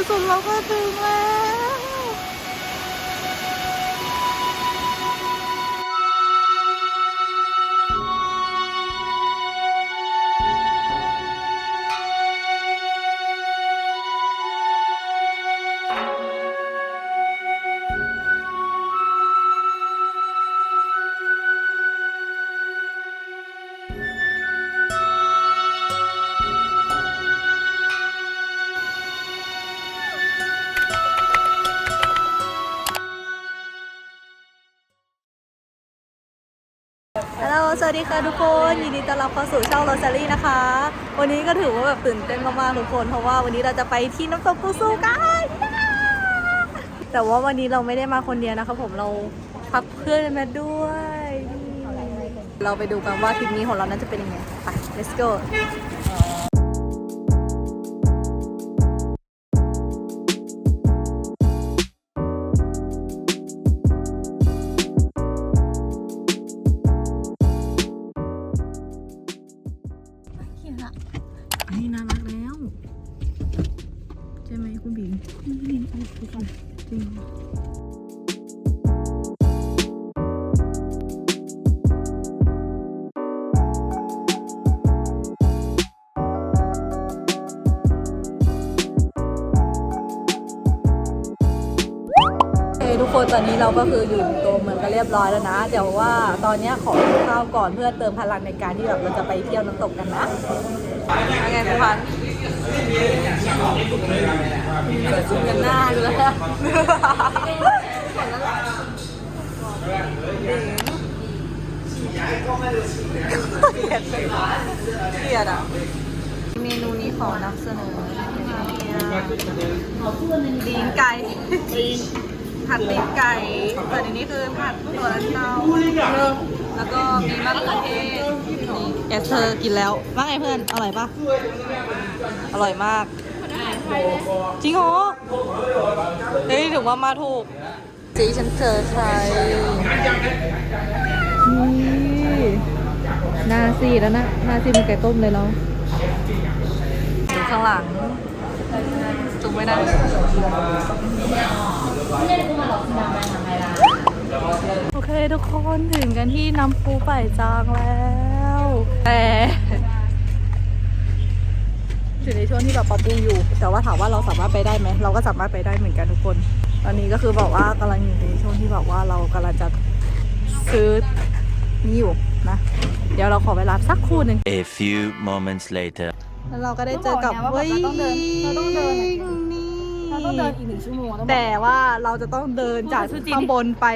ที่สุดเราก็ถึงแล้ว สู่ช่องโรซารี่นะคะ วันนี้ก็ถือว่าแบบตื่นเต้นมากๆทุกคน เพราะว่าวันนี้เราจะไปที่น้ำตกกุซูกันแต่ว่าวันนี้เราไม่ได้มาคนเดียวนะคะผมเราพักเพื่อนมาด้วย เราไปดูกันว่าทริปนี้ของเรานั้นจะเป็นยังไงไป let's go ก็คืออยู่ตัวเมืองกันเรียบร้อยแล้วนะเดี๋ยวว่าตอนเนี้ยขอกินข้าวก่อนเพื่อเติมพลังในการที่แบบเราจะไปเที่ยวน้ำตกกันนะยังไงพี่พันธุ์จุ่มกันหน้าดูแล้วเกลียดเกลียดอะเมนูนี้ขอนำเสนอตีนไก่ ผัดตีนไก่ส่วนอันนี้คือผัดถั่วลันเตาแล้วก็มีมะเขือเทศนี่แอสเธอร์กินแล้วว่าไงเพื่อน อร่อยปะอร่อยมาก จริงเหรอ เฮ้ยถือว่ามาถูกจีฉันเจอใครนี่หนาซีแล้วนะหนาซีมันไก่ต้มเลยเนาะดูข้างหลัง จุกไว้นะโอเคทุกคนถึงกันที่น้ำพุป่ายจางแล้ว แต่อยู่ในช่วงที่แบบปรับปรุงอยู่ แต่ว่าถามว่าเราสามารถไปได้ไหม เราก็สามารถไปได้เหมือนกันทุกคน ตอนนี้ก็คือบอกว่ากำลังอยู่ในช่วงที่แบบว่าเรากำลังจะซื้อนี่อยู่นะ เดี๋ยวเราขอเวลาสักครู่หนึ่ง A few moments later. แล้วเราก็ได้เจอกับเราบอกไงว่าแบบเราต้องเดินเราต้องเดิน นี่เราต้องเดินอีกหนึ่งชั่วโมงต้องบอก แต่ว่าเราจะต้องเดินจากพูดจริงข้างบนไป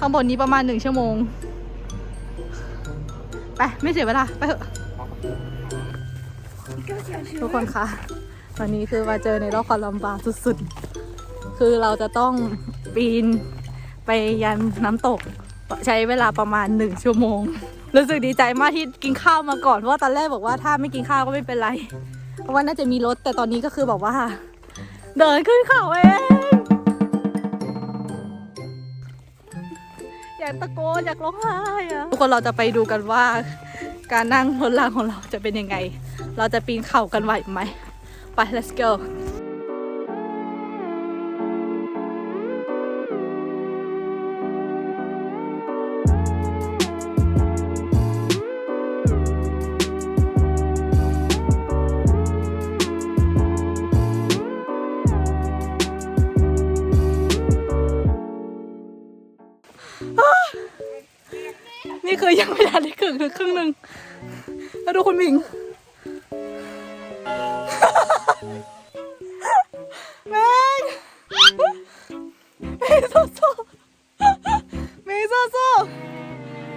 ข้างบนนี้ประมาณหนึ่งชั่วโมง ไปไม่เสียเวลาไปเถอะทุกคนคะวันนี้คือมาเจอในรอบความลำบากสุดๆ คือเราจะต้องปีนไปยันน้ำตก ใช้เวลาประมาณหนึ่งชั่วโมง รู้สึกดีใจมากที่กินข้าวมาก่อนเพราะว่าตอนแรกบอกว่าถ้าไม่กินข้าวก็ไม่เป็นไร เพราะว่าน่าจะมีรถแต่ตอนนี้ก็คือบอกว่า เดินขึ้นเขาเองอยากตะโกนอยากร้องไห้อะทุกคนเราจะไปดูกันว่า การนั่งบนรางของเราจะเป็นยังไง เราจะปีนเขากันไหวไหมไป let's go คือครึ่งหนึ่งแล้วดูคุณหมิง แม่งเมย์โซโซเมย์โซโซ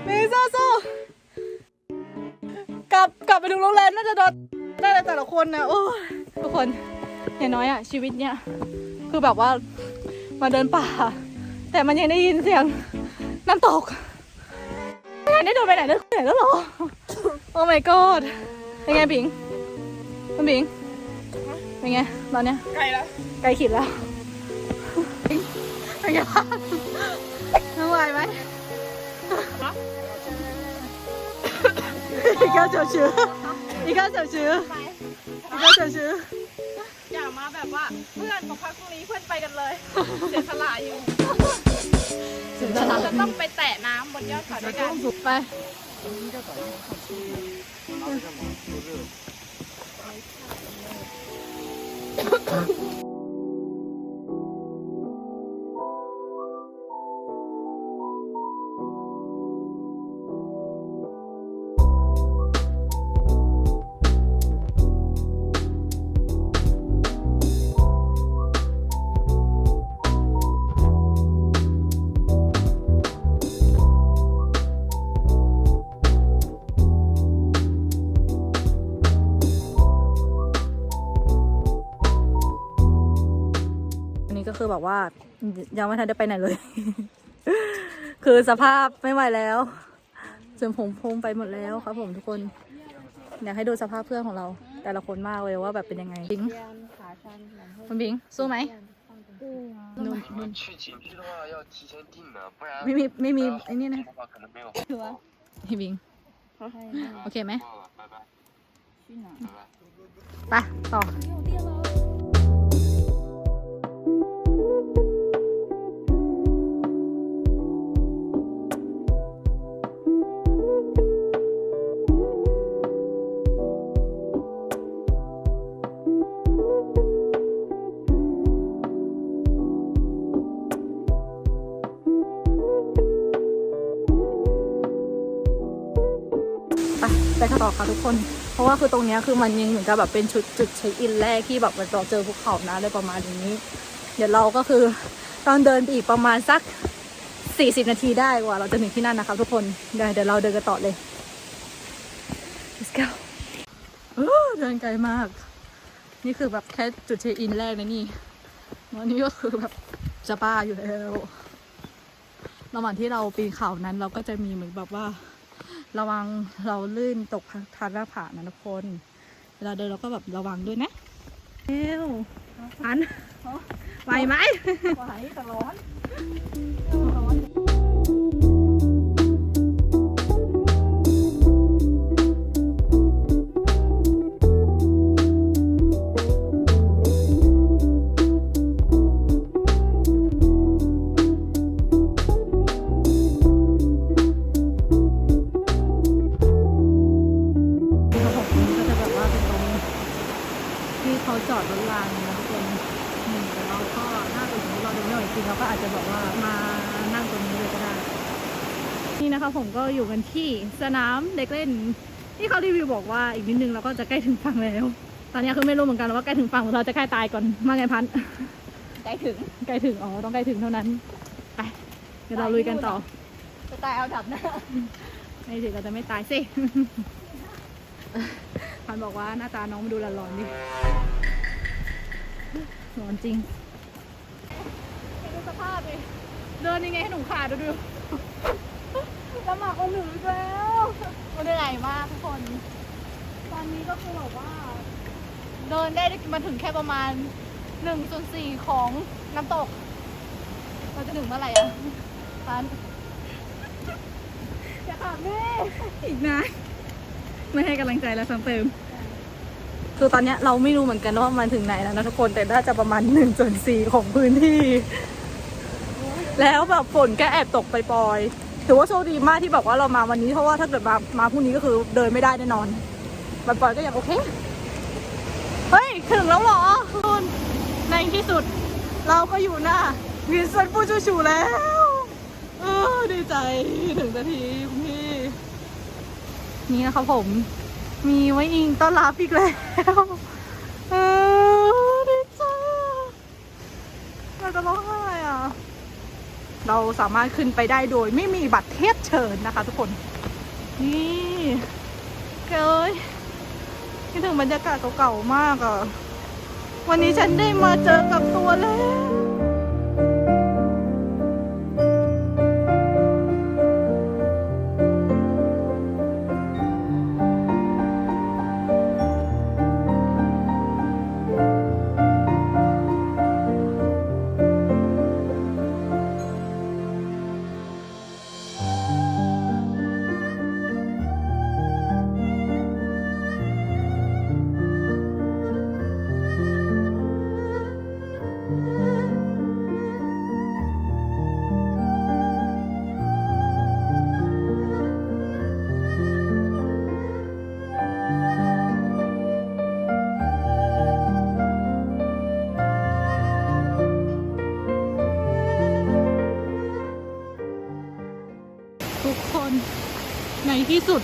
เมย์โซโซกลับกลับไปดูโรงแรมน่าจะโดนได้แต่แต่ละคนนะโอ้ยทุกคนอย่างน้อยอะชีวิตเนี้ยคือแบบว่ามาเดินป่า แต่มันยังได้ยินเสียงน้ำตกไม่ได้เดินไปไหนเดิน ไปไหนแล้วเหรอ โอ้ my god เป็นไงบิงคุณบิงเป็นไงตอนเนี้ยไกลแล้วไกลขีดแล้วเป็นไงบ้างน้ำไหวไหมอีกแล้วเจ้าชื่ออีกแล้วเจ้าชื่ออีกแล้วเจ้าชื่ออยากมาแบบแบบว่าเพื่อนของพักตรงนี้เพื่อนไปกันเลยเสียสละอยู่เราจะต้องไปแตะน้ำบนยอดเขาด้วยกันไป 남자가 아니야. 남자 ว่ายังไม่ทันได้ไปไหนเลย คือสภาพไม่ไหวแล้วจนผมพงไปหมดแล้วครับ ผมทุกคนอยากให้ดูสภาพเพื่อนของเรา แต่ละคนมากเลยว่าแบบเป็นยังไงบิงคุณบิงสู้ไหมนู่นนู่นไม่มีไม่มีไอ้นี่นะพี่บิงโอเคไหมไปต่อ ไปกันต่อค่ะทุกคน เพราะว่าคือตรงนี้คือมันยังเหมือนกับแบบเป็นชุดจุดเช็คอินแรกที่แบบเราเจอภูเขานะอะไรประมาณนี้ เดี๋ยวเราก็คือต้องเดินไปอีกประมาณสัก 40 นาทีได้กว่าเราจะถึงที่นั่นนะคะทุกคนเดี๋ยวเดี๋ยวเราเดินกันต่อเลย let's go เออเดินไกลมาก นี่คือแบบแค่จุดเช็คอินแรกนะนี่วันนี้ก็คือแบบจะบ้าอยู่แล้วระหว่างที่เราปีนเขานั้นเราก็จะมีเหมือนแบบว่า ระวังเราลื่นตกทางหน้าผานะทุกคนเวลาเดินเราก็แบบระวังด้วยนะเอวอันไหวไหมไหวแต่ร้อน ราเดินไม่ไหวจริงเราก็อาจจะแบบว่ามานั่งตรงนี้เลยก็ได้ นี่นะคะผมก็อยู่กันที่สนามเด็กเล่น ที่เขารีวิวบอกว่าอีกนิดนึงเราก็จะใกล้ถึงฝั่งแล้ว ตอนนี้คือไม่รู้เหมือนกันว่าใกล้ถึงฝั่งหรือเราจะใกล้ตายก่อนมาไงพันธุ์ใกล้ถึงใกล้ถึงอ๋อต้องใกล้ถึงเท่านั้นไปเดี๋ยวเราลุยกันต่อจะตายเอาดับหน้าไม่ถึงเราจะไม่ตายสิพันบอกว่าหน้าตาน้องมาดูหลอนๆดิหลอนจริงดู สภาพดิเดินยังไงให้หนูขาดดูดูลำบากกว่าหนูอีกแล้วมันเหนื่อยมากทุกคน ตอนนี้ก็คือแบบว่า เดินได้มาถึงแค่ประมาณหนึ่งส่วนสี่ของน้ำตก เราจะถึงเมื่อไหร่อะพันจะขับแม่อีกนะ ไม่ให้กำลังใจแล้วซ้ำเติม คือตอนเนี้ยเราไม่รู้เหมือนกันว่ามันถึงไหนแล้วนะทุกคนแต่น่าจะประมาณหนึ่งส่วนสี่ของพื้นที่ แล้วแบบฝนก็แอบตกไปปลอยถือว่าโชคดีมากที่แบบว่าเรามาวันนี้เพราะว่าถ้าเกิดมามาพรุ่งนี้ก็คือเดินไม่ได้แน่นอนปล่อยก็ยังโอเค เฮ้ย ถึงแล้วเหรอคุณในที่สุด เราก็อยู่หน้าวินเซนต์ปูชูชูแล้ว เออดีใจถึงนาทีคุณพี่ นี่นะครับผม มีไว้อิงต้อนรับอีกแล้ว เออดีใจเราจะร้องไห้อะ เราสามารถขึ้นไปได้โดยไม่มีบัตรเทศเชิญนะคะทุกคน นี่เกยคิดถึงบรรยากาศเก่าๆมากอะ วันนี้ฉันได้มาเจอกับตัวแล้ว ทุกคนในที่สุด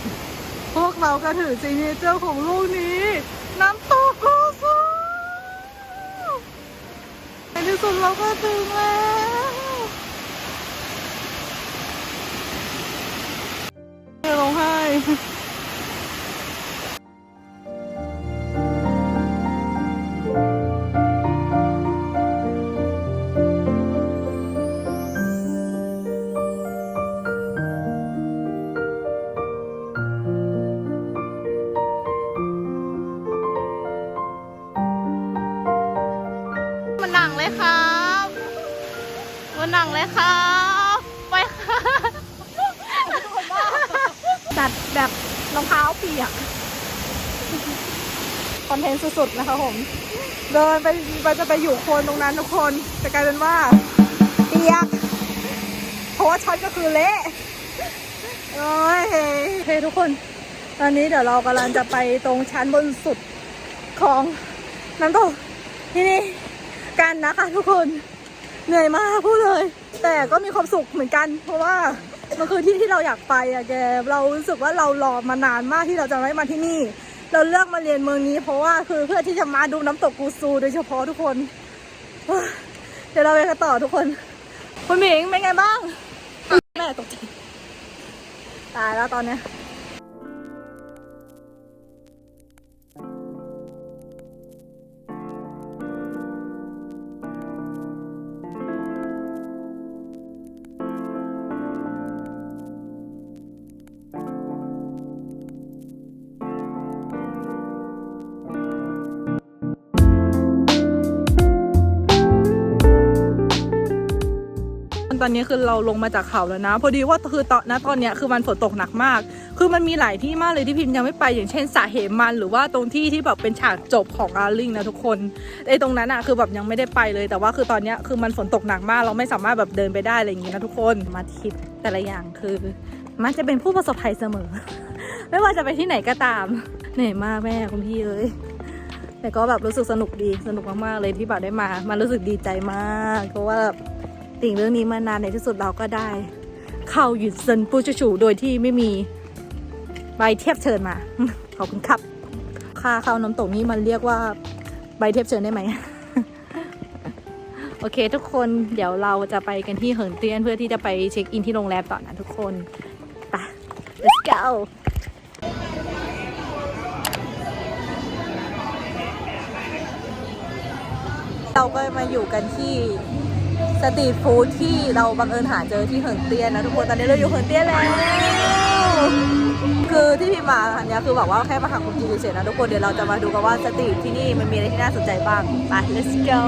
พวกเราก็ถือซีเนเจอร์ของลูกนี้ น้ำตกกูซูในที่สุดเราก็ถึงแล้ว สุดนะคะผม เดินไปไปจะไปอยู่โคนตรงนั้นทุกคนแต่กลายเป็นว่าเปียกเพราะว่าช็อตก็คือเละโอ้ยโอเคทุกคน ตอนนี้เดี๋ยวเรากำลังจะไปตรงชั้นบนสุดของน้ำตกที่นี่กันนะคะทุกคนเหนื่อยมากพูดเลย แต่ก็มีความสุขเหมือนกัน เพราะว่ามันคือที่ที่เราอยากไปอะแกเรารู้สึกว่าเรารอมานานมากที่เราจะได้มาที่นี่ เราเลือกมาเรียนเมืองนี้ เพราะว่าคือเพื่อที่จะมาดูน้ำตกกูซูโดยเฉพาะทุกคนเฮ้ยเดี๋ยวเราไปกันต่อทุกคนคุณหมิงเป็นไงบ้างแม่ตกใจตายแล้วตอนเนี้ย ตอนนี้คือเราลงมาจากเขาแล้วนะ พอดีว่าคือตอนนะตอนเนี้ยคือมันฝนตกหนักมาก คือมันมีหลายที่มากเลยที่พิมพ์ยังไม่ไปอย่างเช่นสระเหมัน หรือว่าตรงที่ที่แบบเป็นฉากจบของอาร์ลิงนะทุกคนไอ้ตรงนั้นอะคือแบบยังไม่ได้ไปเลยแต่ว่าคือตอนเนี้ยคือมันฝนตกหนักมากเราไม่สามารถแบบเดินไปได้อะไรอย่างงี้นะทุกคนมาทิปแต่ละอย่างคือ มันจะเป็นผู้ประสบภัยเสมอ ไม่ว่าจะไปที่ไหนก็ตามเหนื่อยมากแม่คุณพี่เลยแต่ก็แบบรู้สึกสนุกดีสนุกมากๆเลยที่แบบได้มา มันรู้สึกดีใจมากเพราะว่าแบบ ติ่งเรื่องนี้มานานในที่สุดเราก็ได้ เข้าหยุดเซินปูชูชูโดยที่ไม่มีใบเทียบเชิญมา ขอบคุณครับค่าเข้าน้ำตกนี้มันเรียกว่าใบเทียบเชิญได้ไหม โอเค ทุกคนเดี๋ยวเราจะไปกันที่เหินเตี้ยนเพื่อที่จะไปเช็คอินที่โรงแรมต่อนะทุกคนไป let's go เราก็มาอยู่กันที่ สตรีทฟู้ดที่เราบังเอิญหาเจอที่เหินเตี้ยนนะทุกคนตอนนี้เราอยู่เหินเตี้ยแล้ว คือที่พี่มาอันเนี้ยคือแบบว่าแค่มาหาคุณจีเฉยๆนะทุกคนเดี๋ยวเราจะมาดูกันว่าสตรีทที่นี่มันมีอะไรที่น่าสนใจบ้างไป let's go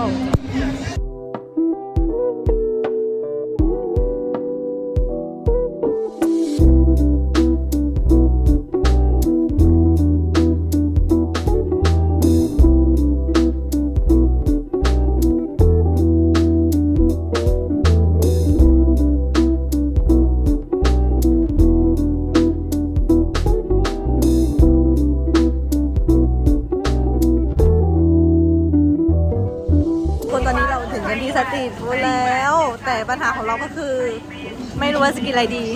อะไรดี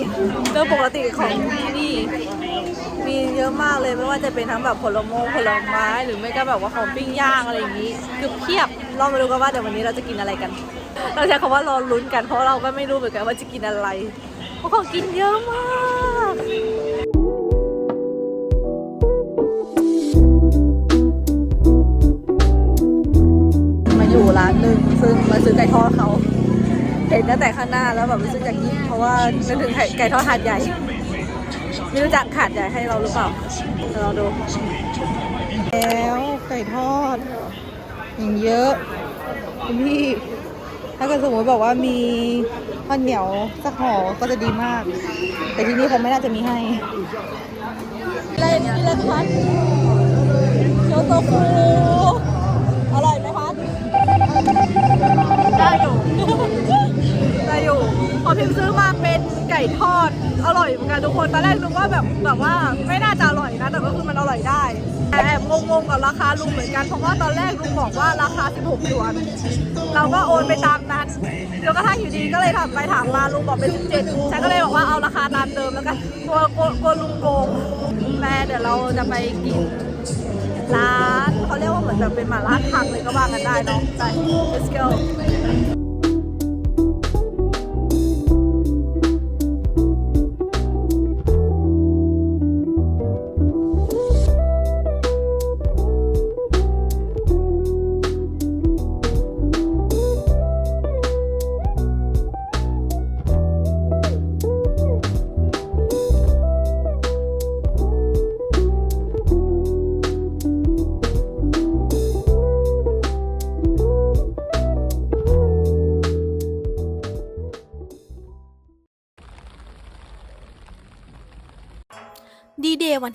เรื่องปกติของที่นี่มีเยอะมากเลยไม่ว่าจะเป็นทั้งแบบผลไม้ผลไม้หรือไม่ก็แบบว่าของปิ้งย่างอะไรอย่างนี้คือเพียบเรามาดูกันว่าเดี๋ยววันนี้เราจะกินอะไรกัน เราใช้คำว่ารอลุ้นกันเพราะเราก็ไม่รู้เหมือนกันว่าจะกินอะไรเพราะของกินเยอะมากมาอยู่ร้านหนึ่งซึ่งมาซื้อไก่ทอดเขา เห็นตั้งแต่ข้างหน้าแล้วแบบรู้สึกอยากกินเพราะว่านึกถึงไก่ไก่ทอดหาดใหญ่ ไม่รู้จักหาดใหญ่ให้เราหรือเปล่าเดี๋ยวเราดู แล้วไก่ทอดอย่างเยอะคุณพี่ ถ้าเกิดสมมติบอกว่ามีข้าวเหนียวสักห่อก็จะดีมาก แต่ที่นี่คงไม่น่าจะมีให้อะไรนี่อะไรพัดโชโตฟูอร่อยไหมพัดอยู่ อยู่ พอพิมซื้อมาเป็นไก่ทอด อร่อยเหมือนกันทุกคน ตอนแรกนึกว่าแบบแบบว่าไม่น่าจะอร่อยนะ แต่ก็คือมันอร่อยได้ แต่แอบงงๆกับราคาลุงเหมือนกัน เพราะว่าตอนแรกลุงบอกว่าราคา 16หยวน เราก็โอนไปตามนั้นจนกระทั่งอยู่ดีก็เลยถามไปถามมาลุงบอกเป็น 17 ฉันก็เลยบอกว่าเอาราคาตามเดิมแล้วกันกลัวกลัวลุงโกงแม่เดี๋ยวเราจะไปกินร้านเขาเรียกว่าเหมือนจะเป็นหมาล่าทักเลยก็ว่ากันได้เนาะไป let's go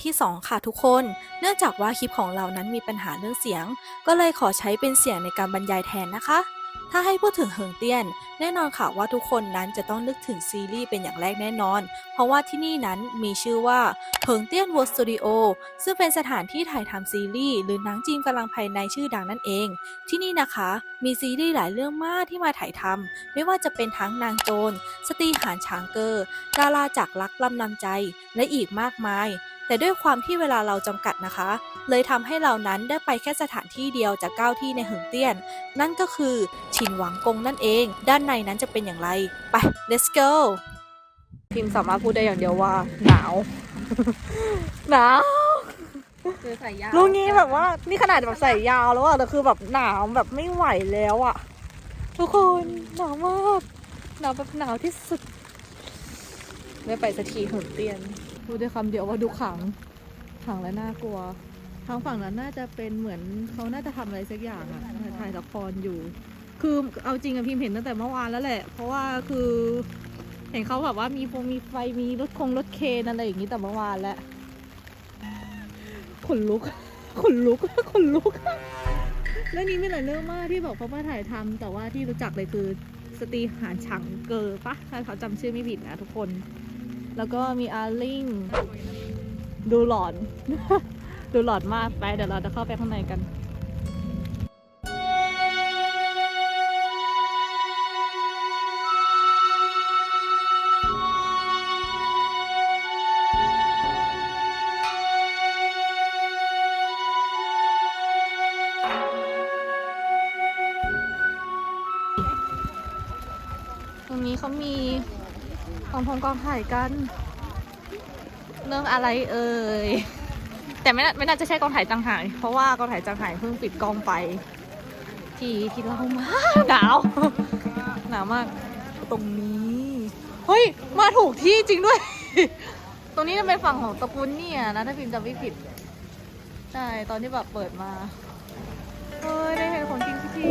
ที่ 2 ค่ะทุกคน เนื่องจากว่าคลิปของเรานั้นมีปัญหาเรื่องเสียง ก็เลยขอใช้เป็นเสียงในการบรรยายแทนนะคะ ถ้าให้พูดถึงเหิงเตี้ยน แน่นอนค่ะว่าทุกคนนั้นจะต้องนึกถึงซีรีส์เป็นอย่างแรกแน่นอน เพราะว่าที่นี่นั้นมีชื่อว่าเหิงเตี้ยนวอร์สตูดิโอซึ่งเป็นสถานที่ถ่ายทำซีรีส์หรือหนังจีนกำลังภายในชื่อดังนั่นเอง ที่นี่นะคะ มีซีรีส์หลายเรื่องมากที่มาถ่ายทำไม่ว่าจะเป็นทั้งนางโจรสตีหานช้างเกอร์ดาราจากรักลำนำใจ และอีกมากมายแต่ด้วยความที่เวลาเราจำกัดนะคะ เลยทำให้เรานั้นได้ไปแค่สถานที่เดียวจากเก้าที่ในเหิงเตี้ยน นั่นก็คือชินหวังกงนั่นเอง ด้านในนั้นจะเป็นอย่างไร ไป let's go พิมพ์สามารถพูดได้อย่างเดียวว่า หนาว หนาวเจอใส่ยาลุงนี้แบบว่านี่ขนาดแบบใส่ยาวแล้วอะแต่คือแบบหนาวแบบไม่ไหวแล้วอะทุกคนหนาวมากหนาวแบบหนาวที่สุดได้ไปสักทีเหินเตียน พูดได้คำเดียวว่าดูขังขังและน่ากลัว ทางฝั่งนั้นน่าจะเป็นเหมือนเขาน่าจะทำอะไรสักอย่างอะถ่ายละครอยู่ คือเอาจริงอะพิมพ์เห็นตั้งแต่เมื่อวานแล้วแหละ เพราะว่าคือเห็นเขาแบบว่ามีฟงมีไฟมีรถคงรถเคนอะไรอย่างนี้แต่เมื่อวานแล้วขนลุกขนลุกขนลุกเรื่องนี้มีหลายเรื่องมากที่บอกเขามาถ่ายทำแต่ว่าที่รู้จักเลยคือสตีหานฉังเกอร์ปะถ้าเขาจำชื่อไม่ผิดนะทุกคน แล้วก็มีอาร์ลิง ดูหลอน ดูหลอนมากไปเดี๋ยวเราจะเข้าไปข้างในกัน กองพงกองถ่ายกัน เรื่องอะไรเอ่ย แต่ไม่น่าไม่น่าจะใช่กองถ่ายจังหาย เพราะว่ากองถ่ายจังหายเพิ่งปิดกองไป ที่ที่เรามาหนาว หนาวมาก ตรงนี้ เฮ้ย มาถูกที่จริงด้วย ตรงนี้จะเป็นฝั่งของตระกูลเนี่ยนะถ้าพิมจำไม่ผิด ใช่ ตอนที่แบบเปิดมา เฮ้ย ได้เห็นของจริงสักที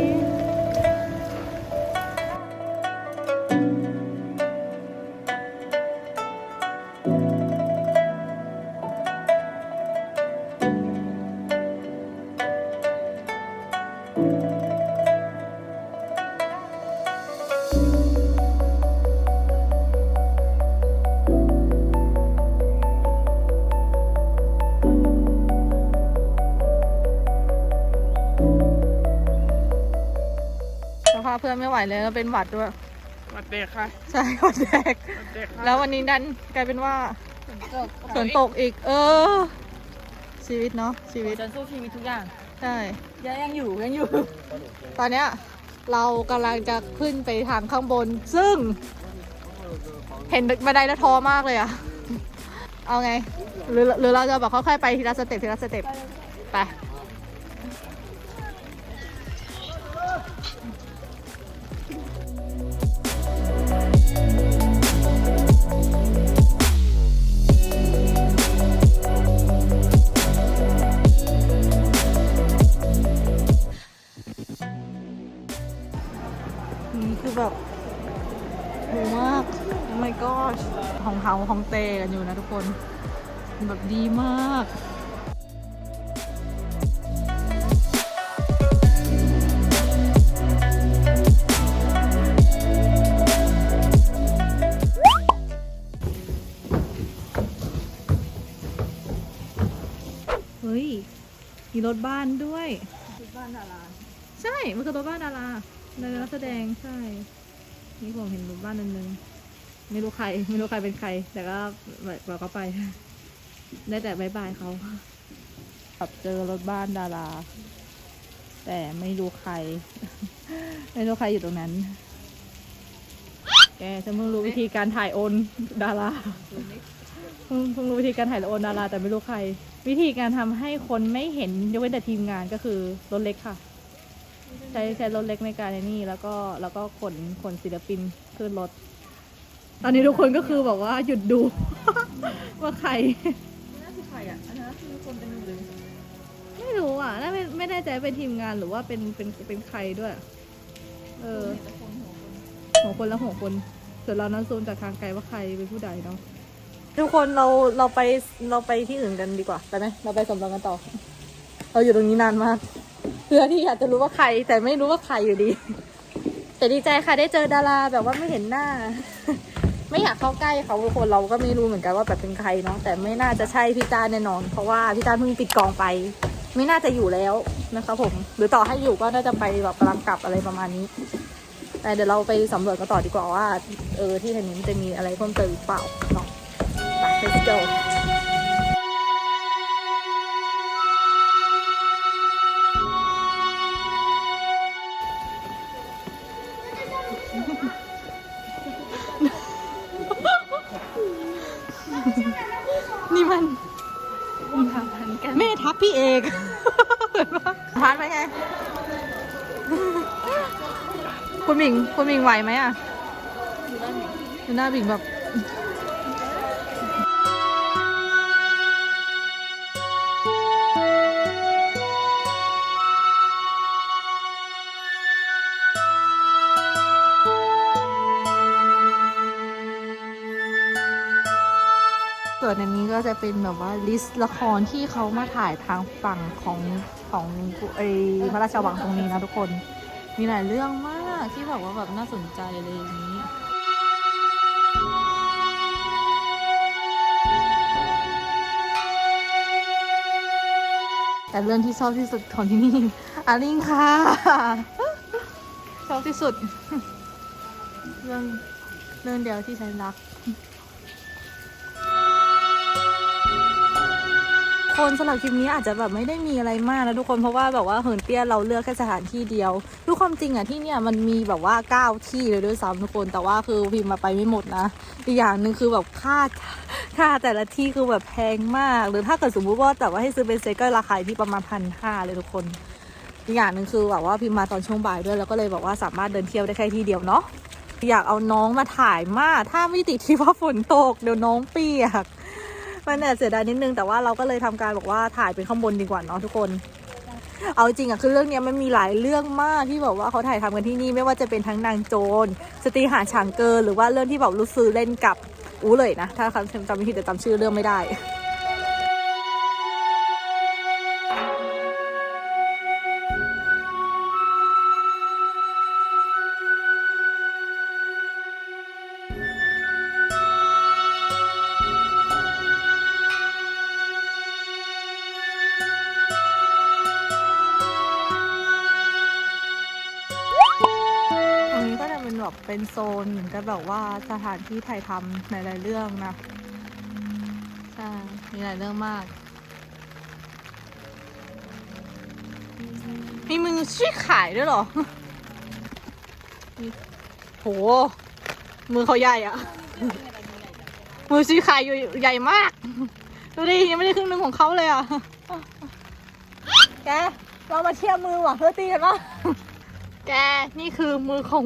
สภาพเพื่อนไม่ไหวเลยแล้วเป็นหวัดด้วยสวัสดีค่ะใช่หวัดแดกสวัสดีค่ะแล้ววันนี้ดันกลายเป็นว่าฝนตกอีก เออ ชีวิตเนาะชีวิตจนสู้ชีวิตทุกอย่างใช่ยังยังอยู่ยังอยู่ ตอนเนี้ยเรากำลังจะขึ้นไปทางข้างบน ซึ่ง เห็นบันไดแล้วท้อมากเลยอะเอาไง หรือหรือเราจะแบบค่อยๆไปทีละสเต็ปทีละสเต็ปไป ของเขาของเตกันอยู่นะทุกคน แบบดีมากเฮ้ย มีรถบ้านด้วยรถบ้านดาราใช่ มันคือรถบ้านดาราในรัาแสดงใช่ นี่ผมเห็นรถบ้านนึงนึง ไม่รู้ใคร ไม่รู้ใครเป็นใคร แต่ก็เราไป ได้แต่บายบายเขาแบบเจอรถบ้านดารา แต่ไม่รู้ใคร ไม่รู้ใครอยู่ตรงนั้น แกฉันเพิ่งรู้วิธีการถ่ายโอนดาราเพิ่งเพิ่งรู้วิธีการถ่ายโอนดารา แต่ไม่รู้ใคร วิธีการทำให้คนไม่เห็นยกเว้นแต่ทีมงานก็คือรถเล็กค่ะใช้ใช้รถเล็กในการในนี่แล้วก็แล้วก็ขนขนศิลปินขึ้นรถ ตอนนี้ทุกคนก็คือแบบว่าหยุดดู ว่าใครน่าคือใครอะอันนั้นคือคนเป็นหรือไม่รู้อะน่าไม่ไม่แน่ใจเป็นทีมงานหรือว่าเป็นเป็นเป็นใครด้วย เออแต่คนหัวคนหัวคนและหัวคนส่วนเรานั้นซูมจากทางไกลว่าใครเป็นผู้ใดเนาะทุกคนเราเราไปเราไปที่อื่นกันดีกว่าไปไหมเราไปสำรวจกันต่อ เราอยู่ตรงนี้นานมากเพื่อที่อยากจะรู้ว่าใคร แต่ไม่รู้ว่าใครอยู่ดี แต่ดีใจค่ะได้เจอดาราแบบว่าไม่เห็นหน้า ไม่อยากเข้าใกล้เขาทุกคนเราก็ไม่รู้เหมือนกันว่าแบบเป็นใครเนาะแต่ไม่น่าจะใช่พี่จ้าแน่นอน เพราะว่าพี่จ้าเพิ่งปิดกองไป ไม่น่าจะอยู่แล้วนะคะผม หรือต่อให้อยู่ก็น่าจะไปแบบกำลังกลับอะไรประมาณนี้ แต่เดี๋ยวเราไปสำรวจกันต่อดีกว่าว่า เออที่แห่งนี้มันจะมีอะไรเพิ่มเติมหรือเปล่าเนาะไป let's go คุณบิงคุณหมิงไหวไหมอะอยู่หน้าบิงแบบส่วนอันนี้ก็จะเป็นแบบว่าลิสต์ละครที่เขามาถ่ายทางฝั่งของของไอ้พระราชวังตรงนี้นะทุกคน มีหลายเรื่องมากที่แบบว่าแบบน่าสนใจเลยอย่างนี้แต่เรื่องที่ชอบที่สุดของที่นี่อาลิงค่ะชอบที่สุด เรื่องเรื่องเดียวที่ฉันรัก คนสำหรับคลิปนี้อาจจะแบบไม่ได้มีอะไรมากนะทุกคนเพราะว่าแบบว่าเหินเตี้ยเราเลือกแค่สถานที่เดียวทุกความจริงอะที่เนี่ยมันมีแบบว่าเก้าที่เลยด้วยซ้ำทุกคนแต่ว่าคือพิมพ์มาไปไม่หมดนะอีกอย่างหนึ่งคือแบบค่าค่าแต่ละที่คือแบบแพงมาก หรือถ้าเกิดสมมุติว่าแต่ว่าให้ซื้อเป็นเซ็ตก็ราคาที่ประมาณพันห้าเลยทุกคนอีกอย่างหนึ่งคือแบบว่าพิมพ์มาตอนช่วงบ่ายด้วยแล้วก็เลยแบบว่าสามารถเดินเที่ยวได้แค่ที่เดียวเนาะอยากเอาน้องมาถ่ายมาก ถ้าไม่ติดที่ว่าฝนตกเดี๋ยวน้องเปียก มันแอบเสียดายนิดนึงแต่ว่าเราก็เลยทำการบอกว่าถ่ายเป็นข้างบนดีกว่าเนาะทุกคน เอาจริงอะคือเรื่องนี้มันมีหลายเรื่องมากที่แบบว่าเขาถ่ายทำกันที่นี่ไม่ว่าจะเป็นทั้งนางโจรสตรีหาฉางเกินหรือว่าเรื่องที่แบบลูซื้อเล่นกับอู้เลยนะ ถ้าคำจำไม่ผิดแต่จำชื่อเรื่องไม่ได้ โซนเหมือนกับแบบว่าสถานที่ถ่ายทำหลายๆเรื่องนะใช่มีหลายเรื่องมากมีมือชี้ขายด้วยเหรอมีโห มือเขาใหญ่อะมือชี้ขายอยู่ใหญ่มาก ดูดิยังไม่ได้ครึ่งหนึงของเขาเลยอะแก เรามาเทียบมือว่ะเฮ้ยตีกันปะแก นี่คือมือของ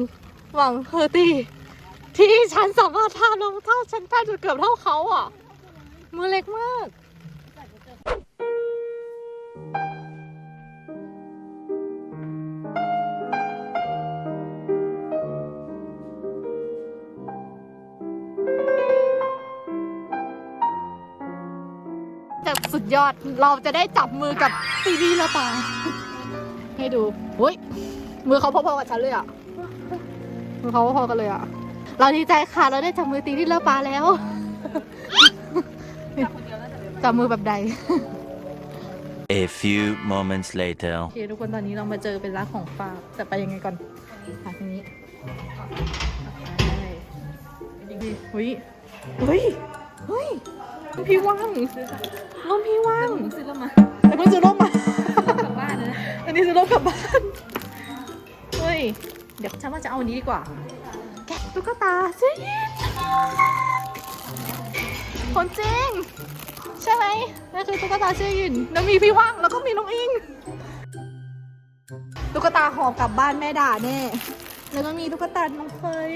หวังเฮอร์ตี้ที่ฉันสามารถทาลงเท่าฉันแทบจะเกือบเท่าเขาอะ มือเล็กมาก แต่สุดยอดเราจะได้จับมือกับซีรีส์ละตา ให้ดูเฮ้ย มือเขาพอๆกับฉันเลยอะ เขาพอๆกันเลยอะ เราดีใจค่ะ เราได้จับมือตีที่เลิฟปลาแล้วจับคนเดียวน่าจะเร็วจับมือแบบใด A few moments later. โอเคทุกคนตอนนี้เรามาเจอเป็นร้านของฝากแต่ไปยังไงก่อนหาทางนี้ไปเฮ้ยเฮ้ยเฮ้ยร่มพี่ว่างร่มพี่ว่างซื้อแล้วมาแต่เพิ่งซื้อร่มมากลับบ้านนะอันนี้ซื้อร่มกลับบ้าน เฮ้ย เดี๋ยวฉันว่าจะเอาอันนี้ดีกว่า แกะตุ๊กตาสิคนจริง ใช่ไหมนั่นคือตุ๊กตาเชื่อยินแล้วมีพี่ว่างแล้วก็มีน้องอิงตุ๊กตาหอบกลับบ้านแม่ด่าแน่แล้วก็มีตุ๊กตาน้องเฟย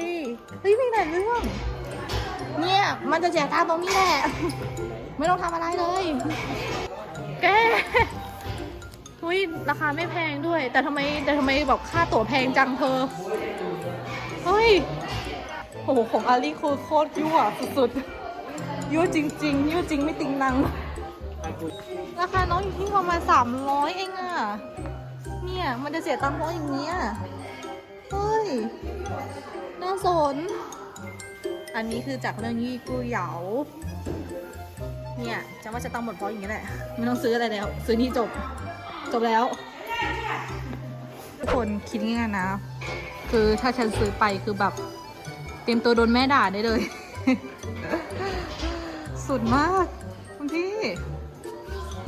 เฮ้ยมีหลายเรื่องเนี่ยมันจะแจกตามตรงนี้แหละไม่ต้องทำอะไรเลยแก หุ้ยราคาไม่แพงด้วย แต่ทำไมแต่ทำไมแบบค่าตั๋วแพงจังเธอ เฮ้ยโอ้โหของอาลีคือโคตรยั่วสุดๆ ยั่วจริง ๆ ยั่วจริงไม่ติงนัง ราคาน้องอยู่ที่ประมาณสามร้อยเองอะเนี่ยมันจะเสียตังค์เพราะอย่างเนี้ยเฮ้ย น่าสน อันนี้คือจากเรื่องยี่กูเหยาเนี่ยจะว่าจะตังค์หมดเพราะอย่างนี้แหละ ไม่ต้องซื้ออะไรแล้ว ซื้อนี่จบ จบแล้ว ทุกคนคิดง่ายๆนะ คือถ้าฉันซื้อไปคือแบบ เตรียมตัวโดนแม่ด่าได้เลย สุดมากคุณพี่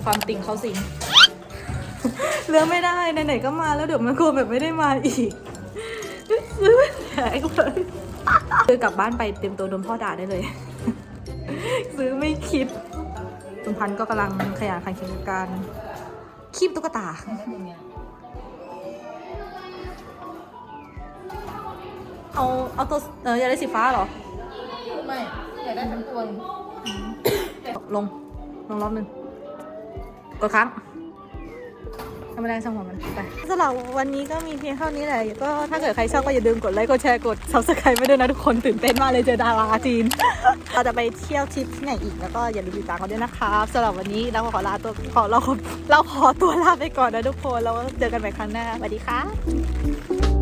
ความติ่งเขาสิงเลือกไม่ได้ไหนๆก็มาแล้วเดี๋ยวมันกลัวแบบไม่ได้มาอีก ซื้อแพงเลยซื้อกลับบ้านไปเตรียมตัวโดนพ่อด่าได้เลย ซื้อไม่คิดคุณพันธุ์ก็กำลังขยันขันแข็งกับการ คีบตุ๊กตา เอาเอาตัวเอออยากได้สีฟ้าเหรอ ไม่อยากได้ทั้งตัวเลยลง ลงรอบหนึ่งกดครั้ง ทำไม่ได้ช่างหัวมันไปสำหรับวันนี้ก็มีเพียงเท่านี้แหละก็ถ้าเกิดใครชอบก็อย่าลืมกดไลค์กดแชร์กด subscribe ไปด้วยนะทุกคนตื่นเต้นมากเลยเจอดาราจีนเราจะไปเที่ยวทริปที่ไหนอีกแล้วก็อย่าลืมติดตามกันด้วยนะครับสำหรับวันนี้เราขอลาตัวขอเราขอเราขอตัวลาไปก่อนนะทุกคนแล้วเจอกันใหม่ครั้งหน้าสวัสดีค่ะ